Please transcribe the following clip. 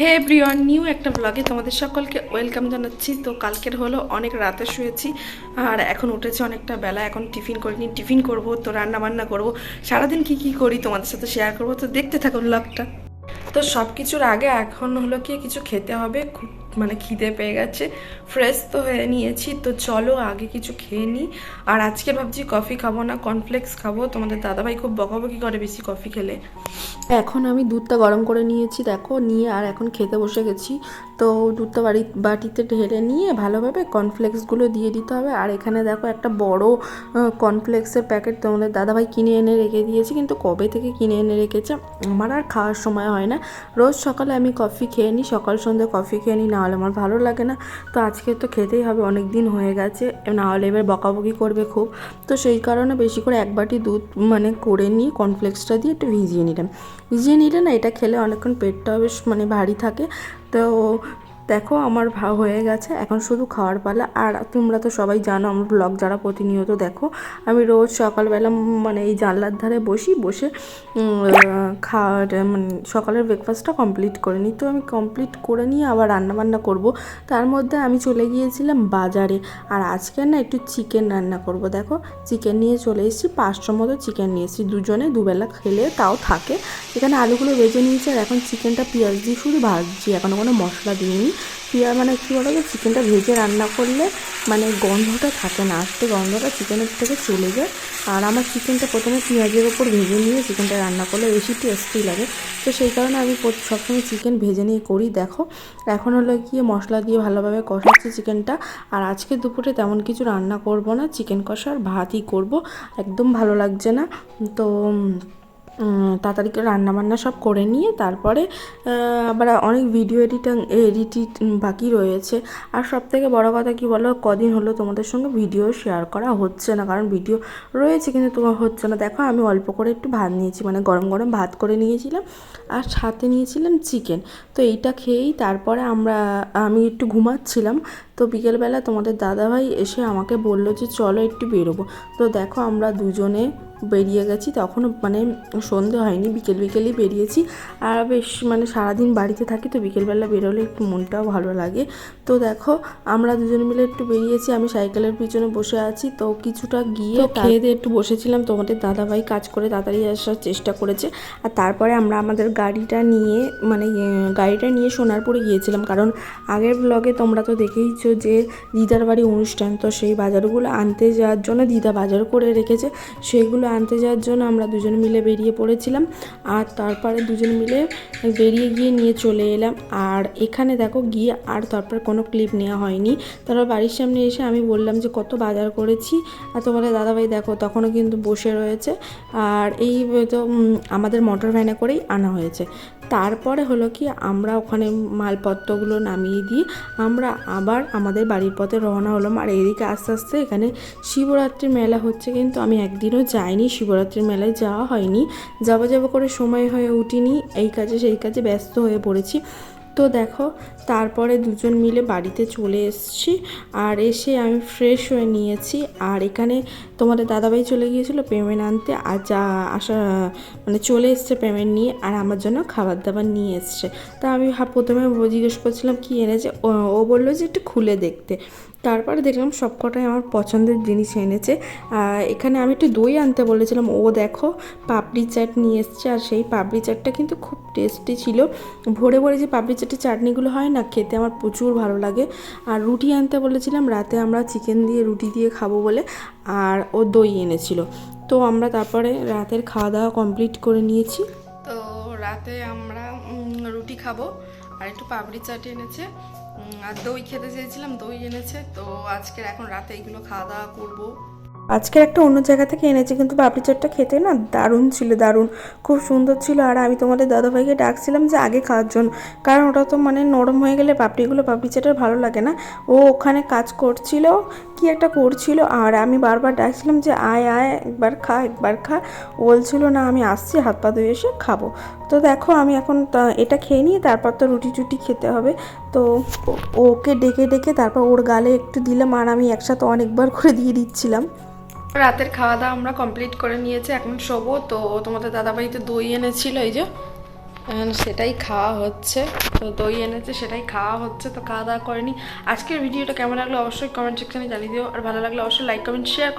হে Brian new একটা ব্লগে তোমাদের সকলকে ওয়েলকাম জানাচ্ছি। তো কালকের হলো অনেক রাতে শুয়েছি, আর এখন উঠেছে অনেকটা বেলা, এখন টিফিন করিনি টিফিন করব, তো রান্না বান্না করব। সারাদিন কি কি করি তোমাদের সাথে শেয়ার করব, তো দেখতে থাকো ব্লগটা তো সব কিছুর আগে এখন হলো কি, কিছু খেতে হবে, খুব মানে খিদে পেয়ে গেছে। ফ্রেশ তো হয়ে নিয়েছি, তো চলো আগে কিছু খেয়ে নিই আর আজকে ভাবছি কফি খাব না কর্নফ্লেক্স খাব। তোমাদের দাদাভাই খুব বকাবকি করে বেশি কফি খেলে। এখন আমি দুধটা গরম করে নিয়েছি, দেখো, নিয়ে আর এখন খেতে বসে গেছি। তো দুধটা বাড়ি, বাটিতে ঢেলে নিয়ে ভালোভাবে কর্নফ্লেক্সগুলো দিয়ে দিতে হবে। আর এখানে দেখো একটা বড় কর্নফ্লেক্সের প্যাকেট তোমাদের দাদাভাই কিনে এনে রেখে দিয়েছি, কিন্তু কবে থেকে কিনে এনে রেখেছে আমার আর খাওয়ার সময় হয় না। রোজ সকালে আমি কফি খেয়ে নিই সকাল সন্ধ্যে কফি খেয়ে নিই নাহলে আমার ভালো লাগে না। তো আজকে তো খেতেই হবে অনেক দিন হয়ে গেছে। নাহলে এবার বকাবকি করবে খুব। তো সেই কারণে বেশি করে এক বাটি দুধ মানে করে নিয়ে কর্নফ্লেক্সটা দিয়ে একটু ভিজিয়ে নিলাম। ভিজিয়ে নিলে না এটা খেলে অনেকক্ষণ পেটটাও বেশ মানে ভারী থাকে। তো দেখো আমার ভা হয়ে গেছে, এখন শুধু খাওয়ার পালা। আর তোমরা তো সবাই জানো, আমার ব্লগ যারা প্রতিনিয়ত দেখো, আমি রোজ সকালবেলা মানে এই জানলার ধারে বসি, বসে খাওয়ার মানে সকালের ব্রেকফাস্টটা কমপ্লিট করে নিই। তো আমি কমপ্লিট করে নিয়ে আবার রান্নাবান্না করব। তার মধ্যে আমি চলে গিয়েছিলাম বাজারে। আর আজকে না একটু চিকেন রান্না করব। দেখো চিকেন নিয়ে চলে এসেছি, পাঁচশো মতো চিকেন নিয়ে এসেছি। দুজনে দুবেলা খেলে তাও থাকে। এখানে আলুগুলো বেজে নিয়েছি, আর এখন চিকেনটা পেঁয়াজ দিয়ে শুধু ভাজছি। এখনও কোনো মশলা দিইনি। পেঁয়াজ মানে কী বলো তো চিকেনটা ভেজে রান্না করলে মানে গন্ধটা থাকে না, আস্তে গন্ধটা চিকেনের থেকে চলে যায়। আর আমার চিকেনটা প্রথমে পেঁয়াজের ওপর ভেজে নিয়ে চিকেনটা রান্না করলে বেশি টেস্টি লাগে। তো সেই কারণে আমি সবসময় চিকেন ভেজে নিয়ে করি, দেখো। এখন হলো গিয়ে মশলা দিয়ে ভালোভাবে কষাচ্ছি চিকেনটা। আর আজকে দুপুরে তেমন কিছু রান্না করব না, চিকেন কষা আর ভাতই করব, একদম ভালো লাগছে না। তো তাড়াতাড়ি করে রান্নাবান্না সব করে নিয়ে তারপরে আবার অনেক ভিডিও এডিটিং এডিট বাকি রয়েছে। আর সব থেকে বড়ো কথা কি বলো, কদিন হলো তোমাদের সঙ্গে ভিডিও শেয়ার করা হচ্ছে না, কারণ ভিডিও রয়েছে কিন্তু তোমার হচ্ছে না। দেখো, আমি অল্প করে একটু ভাত নিয়েছি মানে গরম গরম ভাত করে নিয়েছিলাম, আর সাথে নিয়েছিলাম চিকেন তো এইটা খেয়েই তারপরে আমরা, আমি একটু ঘুমাচ্ছিলাম তো বিকেলবেলা তোমাদের দাদাভাই এসে আমাকে বলল যে চলো একটু বেরোবো। তো দেখো আমরা দুজনে বেরিয়ে গেছি। তখনও মানে সন্ধে হয়নি বিকেল বিকেলই বেরিয়েছি। আর বেশ মানে সারাদিন বাড়িতে থাকি তো বিকেলবেলা বেরোলে একটু মনটাও ভালো লাগে। তো দেখো আমরা দুজন মিলে একটু বেরিয়েছি আমি সাইকেলের পিছনে বসে আছি। তো কিছুটা গিয়ে খেয়ে দিয়ে একটু বসেছিলাম। তোমাদের দাদাভাই কাজ করে তাড়াতাড়ি আসার চেষ্টা করেছে। আর তারপরে আমরা আমাদের গাড়িটা নিয়ে মানে গাড়িটা নিয়ে সোনারপুরে গিয়েছিলাম। কারণ আগের ব্লগে তোমরা তো দেখেইছো যে দিদার বাড়ি অনুষ্ঠান, তো সেই বাজারগুলো আনতে যাওয়ার জন্য দিদা বাজার করে রেখেছে। সেগুলো আনতে যাওয়ার জন্য আমরা দুজন মিলে বেরিয়ে পড়েছিলাম আর তারপরে দুজন মিলে বেরিয়ে গিয়ে নিয়ে চলে এলাম। আর এখানে দেখো গিয়ে আর তারপর কোনো ক্লিপ নেওয়া হয়নি। তারপর বাড়ির সামনে এসে আমি বললাম যে, কত বাজার করেছি? আর তোমাদের দাদাভাই দেখো তখনও কিন্তু বসে রয়েছে। আর এই তো আমাদের মোটর ভ্যানে করেই আনা হয়েছে। তারপরে হলো কি, আমরা ওখানে মালপত্রগুলো নামিয়ে দিয়ে আমরা আবার আমাদের বাড়ির পথে রওনা হলাম। আর এদিকে আস্তে আস্তে এখানে শিবরাত্রির মেলা হচ্ছে, কিন্তু আমি একদিনও যাইনি। শিবরাত্রির মেলায় যাওয়া হয়নি। যাব যাব করে সময় হয়ে উঠিনি। এই কাজে সেই কাজে ব্যস্ত হয়ে পড়েছি। তো দেখো, তারপরে দুজন মিলে বাড়িতে চলে এসছি আর এসে আমি ফ্রেশ হয়ে নিয়েছি। আর এখানে তোমাদের দাদাভাই চলে গিয়েছিল পেমেন্ট আনতে, আর যা আসা মানে চলে এসছে পেমেন্ট নিয়ে, আর আমার জন্য খাবার দাবার নিয়ে এসছে। তা আমি প্রথমে জিজ্ঞেস করছিলাম, কি এনেছে? ও বলল যে, একটু খুলে দেখতে। তারপরে দেখলাম সবকটাই আমার পছন্দের জিনিস এনেছে। এখানে আমি একটু দই আনতে বলেছিলাম। ও দেখো, পাপড়ি চাট নিয়ে এসছে আর সেই পাপড়ি চাটটা কিন্তু খুব টেস্টি ছিল। ভোরে ভোরে যে পাপড়ি চাটের চাটনিগুলো হয় না, খেতে আমার প্রচুর ভালো লাগে। আর রুটি আনতে বলেছিলাম, রাতে আমরা চিকেন দিয়ে রুটি দিয়ে খাব বলে আর ও দই এনেছিল। তো আমরা তারপরে রাতের খাওয়া দাওয়া কমপ্লিট করে নিয়েছি। তো রাতে আমরা রুটি খাব। আর একটু পাপড়ি চাট এনেছে। দই খেতে চেয়েছিলাম, দই এনেছে, তো আজকের এখন রাতে এগুলো খাওয়া দাওয়া করব। আজকের একটা অন্য জায়গা থেকে এনেছি, কিন্তু পাপড়ি চাটটা খেতে না দারুণ ছিল, দারুণ। খুব সুন্দর ছিল, আর আমি তোমাদের দাদাভাইকে ডাকছিলাম যে আগে খাওয়ার জন্য। কারণ ওটা তো মানে নরম হয়ে গেলে পাপড়িগুলো পাপড়ি চাটের ভালো লাগে না। ও ওখানে কাজ করছিল কি একটা করছিল? আর আমি বারবার ডাকছিলাম যে, আয় আয়, একবার খা একবার খা। বলছিল, না, আমি আসছি, হাত পা ধুয়ে এসে খাব। তো দেখো, আমি এখন এটা খেয়ে নিয়ে তারপর তো রুটি টুটি খেতে হবে। তো ওকে ডেকে ডেকে তারপর ওর গালে একটু দিলাম আর আমি একসাথে অনেকবার করে দিয়ে দিচ্ছিলাম। রাতের খাওয়া দাওয়া আমরা কমপ্লিট করে নিয়েছি, এখন শোবো। তো তোমাদের দাদাবাড়িতে দই এনেছিল, এই যে সেটাই খাওয়া হচ্ছে। তো দই এনেছে, সেটাই খাওয়া হচ্ছে, তো খাওয়া দাওয়া করেনি। আজকের ভিডিওটা কেমন লাগল অবশ্যই কমেন্ট সেকশানে জানিয়ে দিও। আর ভালো লাগলে অবশ্যই লাইক কমেন্ট শেয়ার